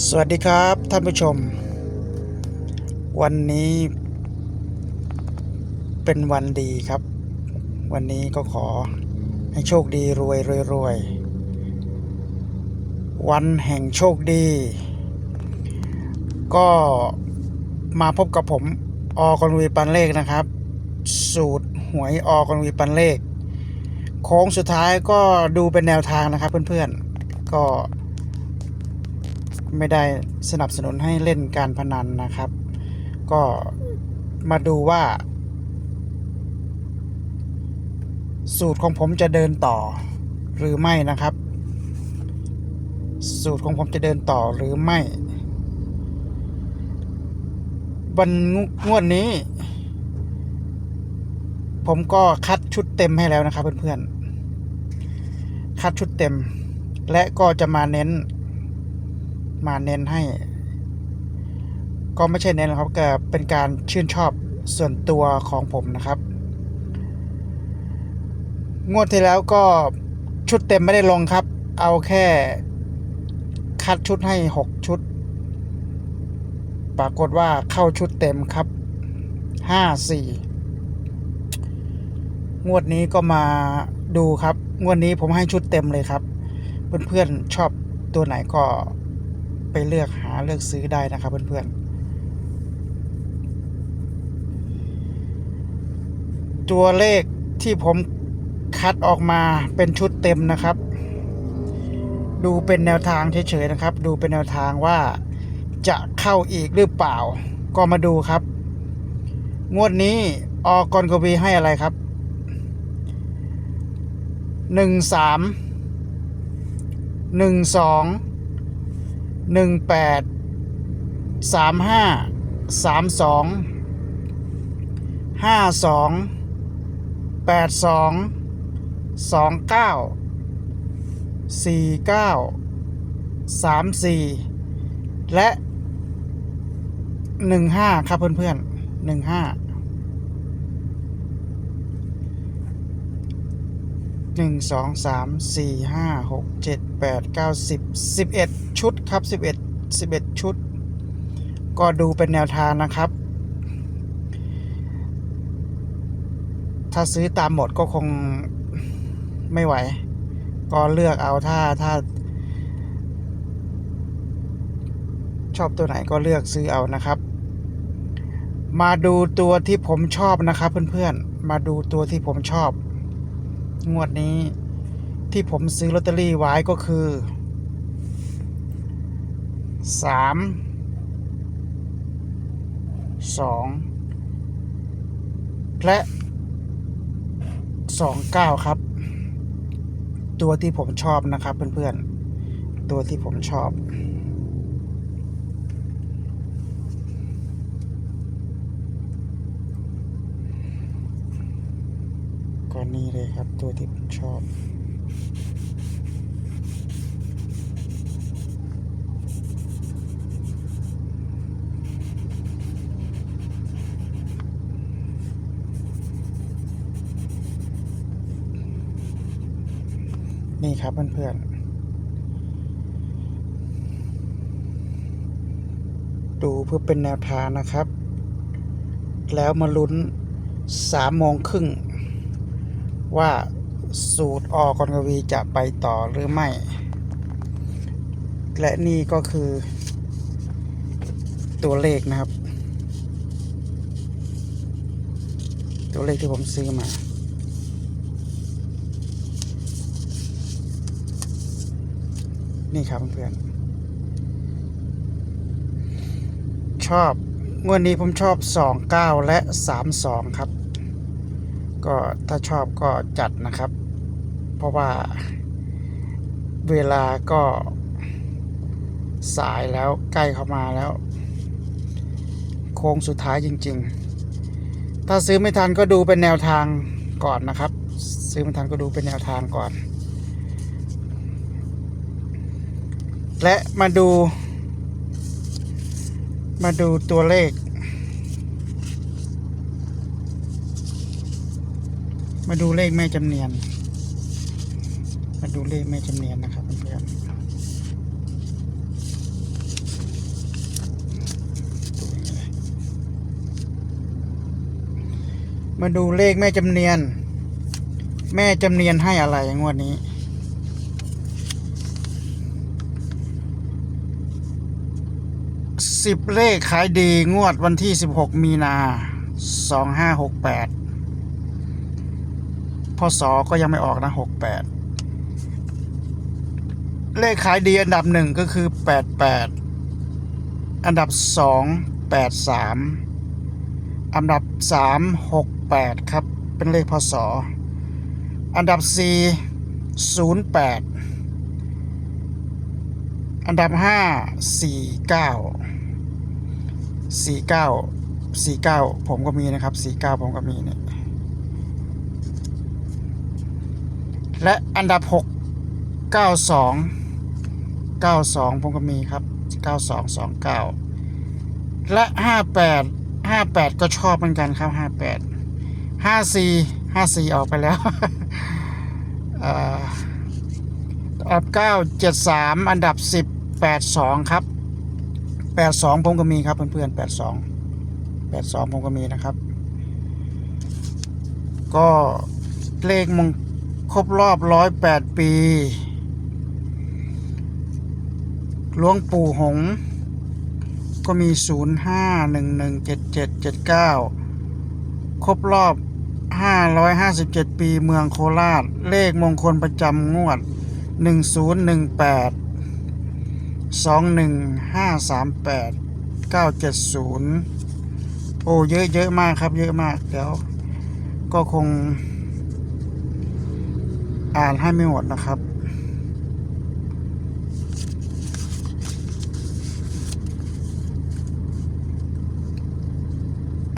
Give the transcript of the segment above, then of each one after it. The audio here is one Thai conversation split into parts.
สวัสดีครับท่านผู้ชม วันนี้เป็นวันดีครับ วันนี้ก็ขอให้โชคดีรวยรวยรวย วันแห่งโชคดี ก็มาพบกับผมออกรวีปันเลขนะครับ สูตรหวยออกรวีปันเลข โค้งสุดท้ายก็ดูเป็นแนวทางนะครับเพื่อนๆก็ ไม่ได้สนับสนุนให้เล่นการพนันนะครับ ก็มาดูว่า สูตรของผมจะเดินต่อหรือไม่นะครับ สูตรของผมจะเดินต่อหรือไม่วันงวดนี้ ผมก็คัดชุดเต็มให้แล้วนะครับเพื่อนๆคัดชุดเต็ม และก็จะมาเน้น มาเน้นให้ ก็ไม่ใช่เน้นครับก็เป็นการชื่นชอบส่วนตัวของผมนะครับ งวดที่แล้วก็ชุดเต็มไม่ได้ลงครับ เอาแค่คัดชุดให้ 6 ชุด ปรากฏว่าเข้าชุดเต็มครับ 5 4 งวดนี้ก็มาดูครับ งวดนี้ผมให้ชุดเต็มเลยครับ เพื่อนๆชอบตัวไหนก็ ไปเลือกหาเลือกซื้อได้นะครับเพื่อนๆ ตัวเลขที่ผมคัดออกมาเป็นชุดเต็มนะครับ ดูเป็นแนวทางเฉยๆนะครับ ดูเป็นแนวทางว่าจะเข้าอีกหรือเปล่า ก็มาดูครับ งวดนี้ออกรกวีให้อะไรครับหนึ่งสามหนึ่งสอง หนึ่งแปดสามห้าสามสองห้าสองแปดสองสองเก้าสี่เก้าสามสี่และหนึ่งห้าครับเพื่อนๆหนึ่งห้า หนึ่งสองสามสี่ห้าหกเจ็ดแปดเก้าสิบสิบเอ็ดชุดครับสิบเอ็ดสิบเอ็ดชุด ก็ดูเป็นแนวทางนะครับ ถ้าซื้อตามหมดก็คงไม่ไหว ก็เลือกเอาถ้าถ้า ชอบตัวไหนก็เลือกซื้อเอานะครับ มาดูตัวที่ผมชอบนะครับเพื่อนๆ มาดูตัวที่ผมชอบ งวดนี้ที่ผมซื้อลอตเตอรี่ไว้ก็คือสามสองและสองเก้าครับ ตัวที่ผมชอบนะครับเพื่อนๆ ตัวที่ผมชอบ็นี่เลยครับตัวที่ผมชอบ นี่ครับเพื่อนๆ ดูเพื่อเป็นแนวทางนะครับ แล้วมาลุ้นสามโมงครึ่ง ว่าสูตรออกรกวีจะไปต่อหรือไม่ และนี่ก็คือ ตัวเลขนะครับ ตัวเลขที่ผมซื้อมานี่ครับเพื่อนชอบงวดนี้ผมชอบ 29 และ 32 ครับ ก็ถ้าชอบก็จัดนะครับ เพราะว่าเวลาก็สายแล้วใกล้เข้ามาแล้ว โค้งสุดท้ายจริง ๆ ถ้าซื้อไม่ทันก็ดูเป็นแนวทางก่อนนะครับ ซื้อไม่ทันก็ดูเป็นแนวทางก่อน และมาดู มาดูตัวเลข มาดูเลขแม่จำเนียน มาดูเลขแม่จำเนียนนะครับเพื่อนมาดูเลขแม่จำเนียน แม่จำเนียนให้อะไรงวดนี้สิบเลขขายดีงวดวันที่สิบหกมีนาสองห้าหกแปด พศก็ยังไม่ออกนะหกแปดเลขขายดีอันดับหนึ่งก็คือแปดแปดอันดับสองแปดสามอันดับสามหกแปดครับ เป็นเลขพศอันดับสี่ศูนย์แปดอันดับห้าสี่เก้าสี่เก้าสี่เก้าผมก็มีนะครับสี่เก้าผมก็มีเนี่ย และอันดับหกเก้าสองเก้าสองผมก็มีครับเก้าสองสองเก้าและห้าแปดห้าแปดก็ชอบเหมือนกันครับห้าแปดห้าซีห้าซีออกไปแล้วอ่ออันดับเก้าเจ็ดสามอันดับสิบแปดสองครับแปดสองผมก็มีครับเพื่อนๆแปดสองแปดสองผมก็มีนะครับ ก็เลขมง ครบรอบร้อยแปดปีหลวงปู่หง ก็มีศูนย์ห้าหนึ่งหนึ่งเจ็ดเจ็ดเจ็ดเก้าครบรอบห้าร้อยห้าสิบเจ็ดปีเมืองโคราช เลขมงคลประจำงวดหนึ่งศูนย์หนึ่งแปดสองหนึ่งห้าสามแปดเก้าเจ็ดศูนย์โอ้ เยอะเยอะมากครับ เยอะมาก เดี๋ยว ก็คง อ่านให้ไม่หมดนะครับ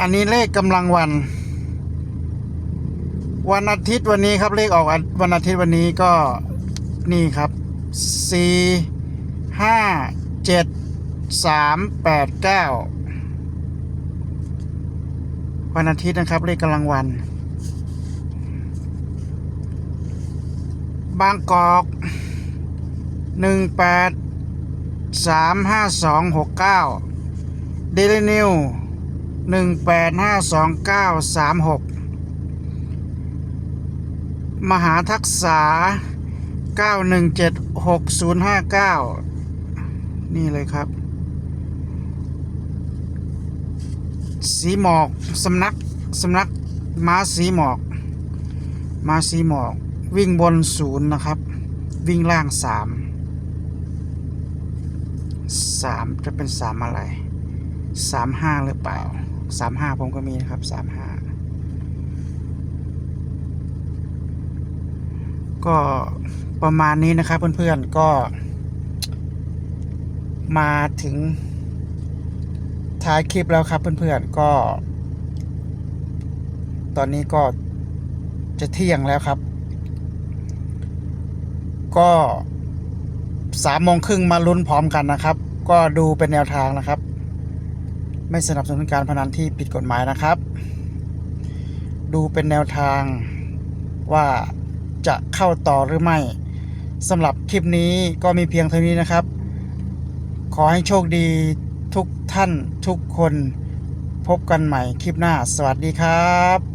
อันนี้เลขกำลังวัน วันอาทิตย์วันนี้ครับเลขออกวันอาทิตย์วันนี้ก็นี่ครับสี่ห้าเจ็ดสามแปดเก้าวันอาทิตย์นะครับเลขกำลังวัน บางกอกหนึ่งแปดสามห้าสองหกเก้าเดลินิวหนึ่งแปดห้าสองเก้าสามหกมหาทักษาเก้าหนึ่งเจ็ดหกศูนย์ห้าเก้านี่เลยครับ สีหมอก สำนัก สำนัก ม้าสีหมอก ม้าสีหมอก วิ่งบนศูนย์นะครับ วิ่งล่างสามสามจะเป็นสามอะไรสามห้าหรือเปล่าสามห้าผมก็มีนะครับสามห้าก็ประมาณนี้นะครับเพื่อนๆก็มาถึงท้ายคลิปแล้วครับเพื่อนๆก็ ตอนนี้ก็จะเที่ยงแล้วครับ ก็สามโมงครึ่งมาลุ้นพร้อมกันนะครับ ก็ดูเป็นแนวทางนะครับ ไม่สนับสนุนการพนันที่ผิดกฎหมายนะครับ ดูเป็นแนวทางว่าจะเข้าต่อหรือไม่สำหรับคลิปนี้ก็มีเพียงเท่านี้นะครับ ขอให้โชคดีทุกท่านทุกคนพบกันใหม่คลิปหน้า สวัสดีครับ